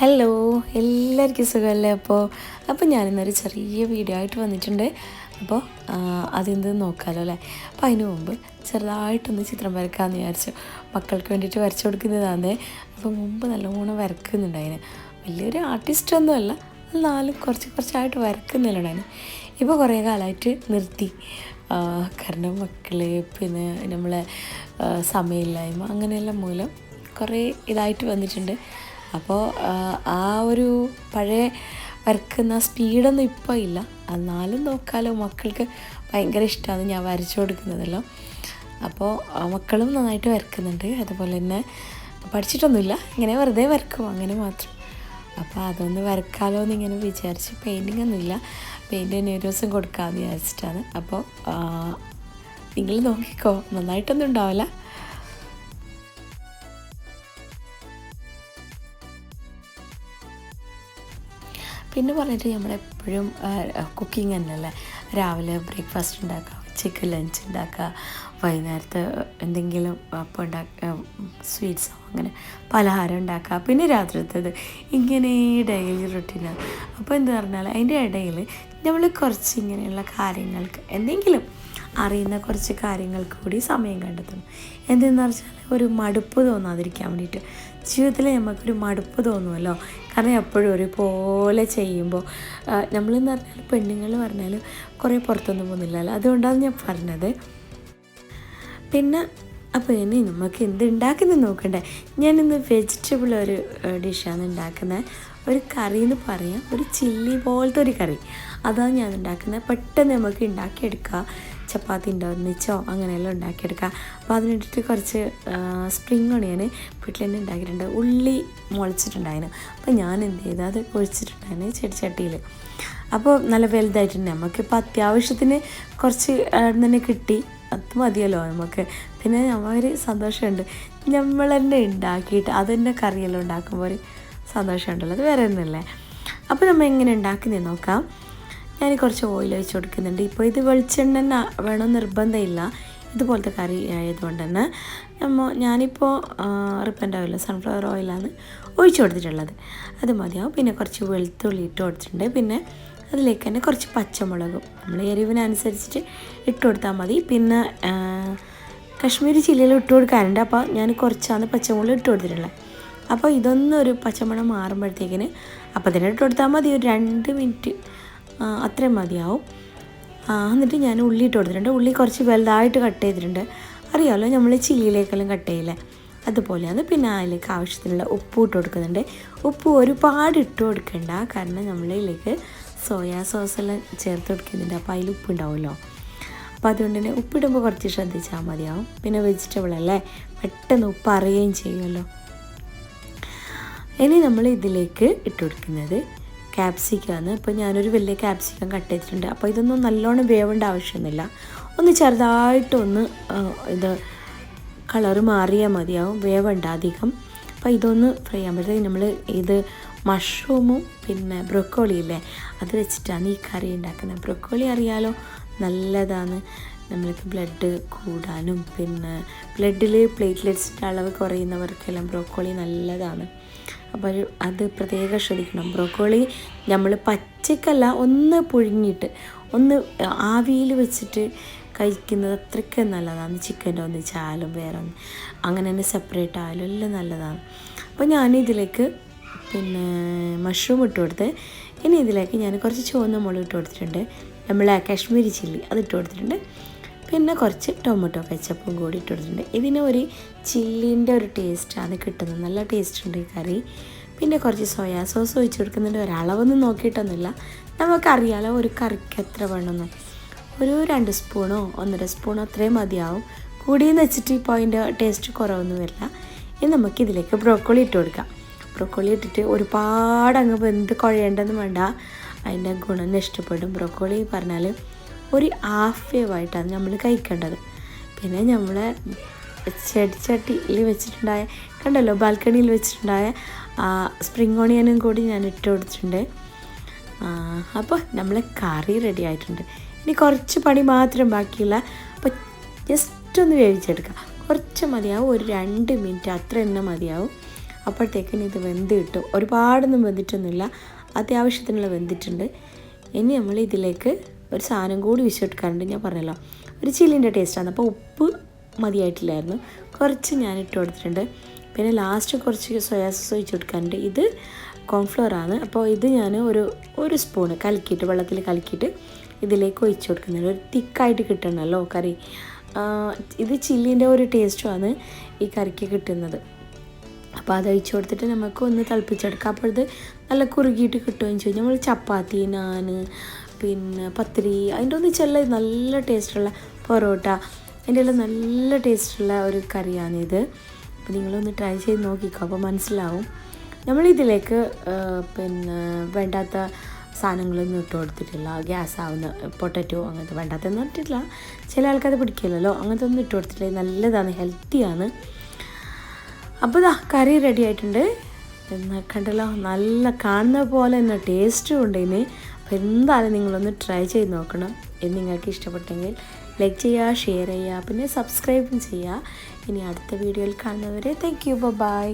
Hello എല്ലാവർക്കും സുഖമല്ലേ അപ്പോൾ അപ്പോൾ ഞാനിന്നൊരു ചെറിയ വീഡിയോ ആയിട്ട് വന്നിട്ടുണ്ട്. അപ്പോൾ അതെന്ത് നോക്കാമല്ലോ അല്ലേ? അപ്പോൾ അതിന് മുമ്പ് ചെറുതായിട്ടൊന്ന് ചിത്രം വരക്കാമെന്ന് വിചാരിച്ചു. മക്കൾക്ക് വേണ്ടിയിട്ട് വരച്ചു കൊടുക്കുന്നതാണ് അപ്പോൾ മുമ്പ് നല്ലോണം വരക്കുന്നുണ്ടായിന്. വലിയൊരു ആർട്ടിസ്റ്റ് ഒന്നുമല്ല എന്നാലും കുറച്ച് കുറച്ചായിട്ട് വരക്കുന്നില്ലുണ്ടായിന് ഇപ്പോൾ കുറേ കാലമായിട്ട് നിർത്തി. കാരണം മക്കൾ പിന്നെ നമ്മളെ സമയമില്ലായ്മ അങ്ങനെയെല്ലാം മൂലം കുറേ ഇതായിട്ട് വന്നിട്ടുണ്ട്. അപ്പോൾ ആ ഒരു പഴയ വരക്കുന്ന സ്പീഡൊന്നും ഇപ്പോൾ ഇല്ല. എന്നാലും നോക്കാലോ മക്കൾക്ക് ഭയങ്കര ഇഷ്ടമാണ് ഞാൻ വരച്ചു കൊടുക്കുന്നതല്ലോ. അപ്പോൾ മക്കളും നന്നായിട്ട് വരക്കുന്നുണ്ട്. അതുപോലെ തന്നെ പഠിച്ചിട്ടൊന്നുമില്ല. ഇങ്ങനെ വെറുതെ വരക്കും അങ്ങനെ മാത്രം. അപ്പോൾ അതൊന്ന് വരക്കാലോ എന്ന് ഇങ്ങനെ വിചാരിച്ച് പെയിന്റിങ് ഒന്നുമില്ല പെയിന്റ് തന്നെ ഒരു ദിവസം കൊടുക്കാമെന്ന് വിചാരിച്ചിട്ടാണ്. അപ്പോൾ നിങ്ങൾ നോക്കിക്കോ നന്നായിട്ടൊന്നും ഉണ്ടാവില്ല. പിന്നെ പറഞ്ഞിട്ട് നമ്മളെപ്പോഴും കുക്കിംഗ് തന്നെയല്ലേ? രാവിലെ ബ്രേക്ക്ഫാസ്റ്റ് ഉണ്ടാക്കുക ഉച്ചയ്ക്ക് ലഞ്ച് ഉണ്ടാക്കുക വൈകുന്നേരത്ത് എന്തെങ്കിലും അപ്പം ഉണ്ടാക്കുക സ്വീറ്റ്സോ അങ്ങനെ പലഹാരം ഉണ്ടാക്കുക പിന്നെ രാത്രിത്തേത് ഇങ്ങനെ ഡെയിലി റുട്ടീനാണ് അപ്പോൾ എന്ത് പറഞ്ഞാൽ അതിന്റെ ഇടയിൽ നമ്മൾ കുറച്ച് ഇങ്ങനെയുള്ള കാര്യങ്ങൾക്ക് എന്തെങ്കിലും അറിയുന്ന കുറച്ച് കാര്യങ്ങൾക്ക് കൂടി സമയം കണ്ടെത്തണം. എന്തെന്ന് വെച്ചാൽ ഒരു മടുപ്പ് തോന്നാതിരിക്കാൻ വേണ്ടിയിട്ട്. ജീവിതത്തിൽ നമുക്കൊരു മടുപ്പ് തോന്നുമല്ലോ കാരണം എപ്പോഴും ഒരുപോലെ ചെയ്യുമ്പോൾ നമ്മളെന്ന് പറഞ്ഞാൽ പെണ്ണുങ്ങൾ പറഞ്ഞാൽ കുറേ പുറത്തൊന്നും പോകുന്നില്ലല്ലോ. അതുകൊണ്ടാണ് ഞാൻ പറഞ്ഞത്. പിന്നെ അപ്പോൾ ഇനി നമുക്ക് എന്ത് ഉണ്ടാക്കുന്നത് നോക്കണ്ടേ. ഞാനിന്ന് വെജിറ്റബിൾ ഒരു ഡിഷാണ് ഉണ്ടാക്കുന്നത് ഒരു കറി എന്ന് പറയാം. ഒരു ചില്ലി പോലത്തെ ഒരു കറി. അതാണ് ഞാൻ ഉണ്ടാക്കുന്നത് പെട്ടെന്ന് നമുക്ക് ഉണ്ടാക്കിയെടുക്കുക ചപ്പാത്തി ഉണ്ടാവും ഒന്നിച്ചോ അങ്ങനെയെല്ലാം ഉണ്ടാക്കിയെടുക്കുക. അപ്പോൾ അതിന് വേണ്ടിയിട്ട് കുറച്ച് സ്പ്രിങ് ഒണിയൻ വീട്ടിൽ തന്നെ ഉണ്ടാക്കിയിട്ടുണ്ട്. ഉള്ളി മുളച്ചിട്ടുണ്ടായിരുന്നു. അപ്പോൾ ഞാൻ എന്ത് ചെയ്തു? അത് കുഴിച്ചിട്ടുണ്ടായിരുന്നു ചെടിച്ചട്ടിയിൽ അപ്പോൾ നല്ല വലുതായിട്ടുണ്ട്. നമുക്കിപ്പോൾ അത്യാവശ്യത്തിന് കുറച്ച് തന്നെ കിട്ടി. അത് മതിയല്ലോ നമുക്ക്. പിന്നെ ഒരു സന്തോഷമുണ്ട്. നമ്മൾ തന്നെ ഉണ്ടാക്കിയിട്ട് അതെന്നെ കറിയെല്ലാം ഉണ്ടാക്കുമ്പോൾ ഒരു സന്തോഷമുണ്ടല്ലോ. അത് വേറെ ഒന്നുമല്ലേ? അപ്പോൾ നമ്മൾ എങ്ങനെ ഉണ്ടാക്കുന്നത് നോക്കാം. ഞാൻ കുറച്ച് ഓയിൽ ഒഴിച്ച് കൊടുക്കുന്നുണ്ട്. ഇപ്പോൾ ഇത് വെളിച്ചെണ്ണ വേണം നിർബന്ധമില്ല. ഇതുപോലത്തെ കറി ആയതുകൊണ്ട് തന്നെ നമ്മൾ ഞാനിപ്പോൾ റിപ്പന്റ് ഓയിൽ സൺഫ്ലവർ ഓയിലാണ് ഒഴിച്ച് കൊടുത്തിട്ടുള്ളത്. അത് മതിയാവും. പിന്നെ കുറച്ച് വെളുത്തുള്ളി ഇട്ട് കൊടുത്തിട്ടുണ്ട്. പിന്നെ അതിലേക്ക് തന്നെ കുറച്ച് പച്ചമുളകും. നമ്മൾ എരിവിനനുസരിച്ചിട്ട് ഇട്ട് കൊടുത്താൽ മതി. പിന്നെ കശ്മീരി ചില്ലിയിൽ ഇട്ട് കൊടുക്കാറുണ്ട്. അപ്പോൾ ഞാൻ കുറച്ചാണ് പച്ചമുളക് ഇട്ട് കൊടുത്തിട്ടുള്ളത്. അപ്പോൾ ഇതൊന്നും ഒരു പച്ചമണം മാറുമ്പോഴത്തേക്കിന് അപ്പോൾ തന്നെ ഇട്ട് കൊടുത്താൽ മതി. ഒരു രണ്ട് മിനിറ്റ് അത്രയും മതിയാവും. എന്നിട്ട് ഞാൻ ഉള്ളി ഇട്ട് കൊടുത്തിട്ടുണ്ട്. ഉള്ളി കുറച്ച് വലുതായിട്ട് കട്ട് ചെയ്തിട്ടുണ്ട്. അറിയാമല്ലോ നമ്മൾ ചില്ലിയിലേക്കെല്ലാം കട്ട് ചെയ്യില്ലേ? അതുപോലെയാണ് പിന്നെ അതിലേക്ക് ആവശ്യത്തിനുള്ള ഉപ്പ് ഇട്ട് കൊടുക്കുന്നുണ്ട്. ഉപ്പ് ഒരുപാട് ഇട്ട് കൊടുക്കണ്ട. കാരണം നമ്മളിതിലേക്ക് സോയാ സോസെല്ലാം ചേർത്ത് കൊടുക്കുന്നുണ്ട്. അപ്പോൾ അതിൽ ഉപ്പ് ഉണ്ടാവുമല്ലോ. അപ്പോൾ അതുകൊണ്ട് തന്നെ ഉപ്പിടുമ്പോൾ കുറച്ച് ശ്രദ്ധിച്ചാൽ മതിയാവും. പിന്നെ വെജിറ്റബിൾ അല്ലേ? പെട്ടെന്ന് ഉപ്പ് അറിയുകയും ചെയ്യുമല്ലോ. ഇനി നമ്മൾ ഇതിലേക്ക് ഇട്ട് കൊടുക്കുന്നത് ക്യാപ്സിക്കാണ് അപ്പോൾ ഞാനൊരു വലിയ ക്യാപ്സിക്കം കട്ട് ചെയ്തിട്ടുണ്ട്. അപ്പോൾ ഇതൊന്നും നല്ലോണം വേവേണ്ട ആവശ്യമൊന്നുമില്ല. ഒന്ന് ചെറുതായിട്ടൊന്ന് ഇത് കളറ് മാറിയാൽ മതിയാവും. വേവണ്ട അധികം. അപ്പോൾ ഇതൊന്ന് ഫ്രൈ ആകുമ്പോഴത്തേക്ക് നമ്മൾ ഇത് മഷ്റൂമും പിന്നെ ബ്രൊക്കോളി ഇല്ലേ അത് വെച്ചിട്ടാണ് ഈ കറി ഉണ്ടാക്കുന്നത്. ബ്രൊക്കോളി അറിയാലോ? നല്ലതാണ്. നമ്മൾക്ക് ബ്ലഡ് കൂടാനും പിന്നെ ബ്ലഡിൽ പ്ലേറ്റ്ലെറ്റ്സിന്റെ അളവ് കുറയുന്നവർക്കെല്ലാം ബ്രോക്കോളി നല്ലതാണ്. അപ്പോൾ അത് പ്രത്യേകം ശ്രദ്ധിക്കണം. ബ്രോക്കോളി നമ്മൾ പച്ചക്കല്ല ഒന്ന് പുഴുങ്ങിയിട്ട് ഒന്ന് ആവിയിൽ വെച്ചിട്ട് കഴിക്കുന്നത് അത്രയ്ക്ക് നല്ലതാണ്. ചിക്കന്റെ ഒന്നിച്ചായാലും വേറെ ഒന്ന് അങ്ങനെ തന്നെ സെപ്പറേറ്റ് ആയാലും എല്ലാം നല്ലതാണ്. അപ്പോൾ ഞാനിതിലേക്ക് പിന്നെ മഷ്റൂം ഇട്ട് കൊടുത്ത് ഇനി ഇതിലേക്ക് ഞാൻ കുറച്ച് ചുവന്ന മുളക് ഇട്ട് കൊടുത്തിട്ടുണ്ട്. നമ്മളെ കാശ്മീരി ചില്ലി അത് ഇട്ട് കൊടുത്തിട്ടുണ്ട്. പിന്നെ കുറച്ച് ടൊമാറ്റോ കെച്ചപ്പും കൂടി ഇട്ടിട്ടുണ്ട്. ഇതിന് ഒരു ചില്ലിന്റെ ഒരു ടേസ്റ്റാണ് കിട്ടുന്നത്. നല്ല ടേസ്റ്റ് ഉണ്ട് ഈ കറി. പിന്നെ കുറച്ച് സോയാ സോസ് ഒഴിച്ച് കൊടുക്കുന്നുണ്ട് ഒരളവൊന്നും നോക്കിയിട്ടൊന്നുമില്ല. നമുക്കറിയാലോ ഒരു കറിക്ക് എത്ര വേണമെന്ന്. ഒരു രണ്ട് സ്പൂണോ ഒന്നര സ്പൂണോ അത്രയും മതിയാവും. കൂടിയെന്ന് വെച്ചിട്ട് ഇപ്പോൾ അതിന്റെ ടേസ്റ്റ് കുറവൊന്നും വരില്ല ഇനി നമുക്ക് ഇതിലേക്ക് ബ്രോക്കോളി ഇട്ട് കൊടുക്കാം. ബ്രോക്കോളി ഇട്ടിട്ട് ഒരുപാട് അങ്ങ് വെന്ത് കുഴയേണ്ടെന്ന് വേണ്ട. അതിന്റെ ഗുണം ഇഷ്ടപ്പെടും. ബ്രോക്കോളി പറഞ്ഞാൽ ഒരു ഹാഫ് വേവായിട്ടാണ് നമ്മൾ കഴിക്കേണ്ടത്. പിന്നെ നമ്മളെ ചെടിച്ചട്ടിയിൽ വെച്ചിട്ടുണ്ടായ കണ്ടല്ലോ ബാൽക്കണിയിൽ വെച്ചിട്ടുണ്ടായ സ്പ്രിങ് ഓണിയനും കൂടി ഞാൻ ഇട്ട് കൊടുത്തിട്ടുണ്ട്. അപ്പോൾ നമ്മളെ കറി റെഡി ആയിട്ടുണ്ട്. ഇനി കുറച്ച് പണി മാത്രം ബാക്കിയുള്ള അപ്പോൾ ജസ്റ്റ് ഒന്ന് വേവിച്ചെടുക്കുക കുറച്ച് മതിയാവും ഒരു രണ്ട് മിനിറ്റ് അത്ര തന്നെ മതിയാവും. അപ്പോഴത്തേക്കിന് ഇത് വെന്ത് കിട്ടും. ഒരുപാടൊന്നും വെന്തിട്ടൊന്നുമില്ല. അത്യാവശ്യത്തിനുള്ള വെന്തിട്ടുണ്ട്. ഇനി നമ്മൾ ഇതിലേക്ക് ഒരു സാധനം കൂടി വിശ്വസിക്കാറുണ്ട് ഞാൻ പറഞ്ഞല്ലോ. ഒരു ചില്ലിന്റെ ടേസ്റ്റാണ് അപ്പോൾ ഉപ്പ് മതിയായിട്ടില്ലായിരുന്നു. കുറച്ച് ഞാൻ ഇട്ട് കൊടുത്തിട്ടുണ്ട്. പിന്നെ ലാസ്റ്റ് കുറച്ച് സോയാ സോസ് ഒഴിച്ച് കൊടുക്കാറുണ്ട് ഇത് കോൺഫ്ലോർ ആണ്. അപ്പോൾ ഇത് ഞാൻ ഒരു ഒരു സ്പൂൺ കലക്കിയിട്ട് വെള്ളത്തിൽ കലക്കിയിട്ട് ഇതിലേക്ക് ഒഴിച്ച് കൊടുക്കുന്നുണ്ട്. ഒരു തിക്കായിട്ട് കിട്ടണമല്ലോ കറി. ഇത് ചില്ലിന്റെ ഒരു ടേസ്റ്റുമാണ് ഈ കറിക്ക് കിട്ടുന്നത്. അപ്പോൾ അത് ഒഴിച്ച് കൊടുത്തിട്ട് നമുക്ക് ഒന്ന് തിളപ്പിച്ചെടുക്കാം. അപ്പോൾ ഇത് നല്ല കുറുകിയിട്ട് കിട്ടുമെന്ന് ചോദിച്ചാൽ നമ്മൾ ചപ്പാത്തി നാന് പിന്നെ പത്തിരി അതിന്റെ ഒന്നും ചെല്ല നല്ല ടേസ്റ്റുള്ള പൊറോട്ട. അതിന്റെ എല്ലാം നല്ല ടേസ്റ്റുള്ള ഒരു കറിയാണിത്. അപ്പോൾ നിങ്ങളൊന്ന് ട്രൈ ചെയ്ത് നോക്കിക്കോ അപ്പോൾ മനസ്സിലാവും. നമ്മളിതിലേക്ക് പിന്നെ വേണ്ടാത്ത സാധനങ്ങളൊന്നും ഇട്ട് കൊടുത്തിട്ടില്ല. ഗ്യാസ് ആവുന്ന പൊട്ടറ്റോ അങ്ങനത്തെ വേണ്ടാത്തെന്ന് ഇട്ടിട്ടില്ല. ചില ആൾക്കത് പിടിക്കില്ലല്ലോ അങ്ങനത്തെ ഒന്നും ഇട്ട് കൊടുത്തിട്ടില്ല. നല്ലതാണ് ഹെൽത്തിയാണ്. അപ്പോൾ ഇതാ കറി റെഡി ആയിട്ടുണ്ട്. എന്നാൽ കണ്ടല്ലോ നല്ല കാണുന്ന പോലെ തന്നെ ടേസ്റ്റും ഉണ്ട് ഇനി. അപ്പോൾ എന്തായാലും നിങ്ങളൊന്ന് ട്രൈ ചെയ്ത് നോക്കണം. ഇത് നിങ്ങൾക്ക് ഇഷ്ടപ്പെട്ടെങ്കിൽ ലൈക്ക് ചെയ്യുക ഷെയർ ചെയ്യുക പിന്നെ സബ്സ്ക്രൈബും ചെയ്യുക. ഇനി അടുത്ത വീഡിയോയിൽ കാണുന്നവരെ താങ്ക് യു ബൈ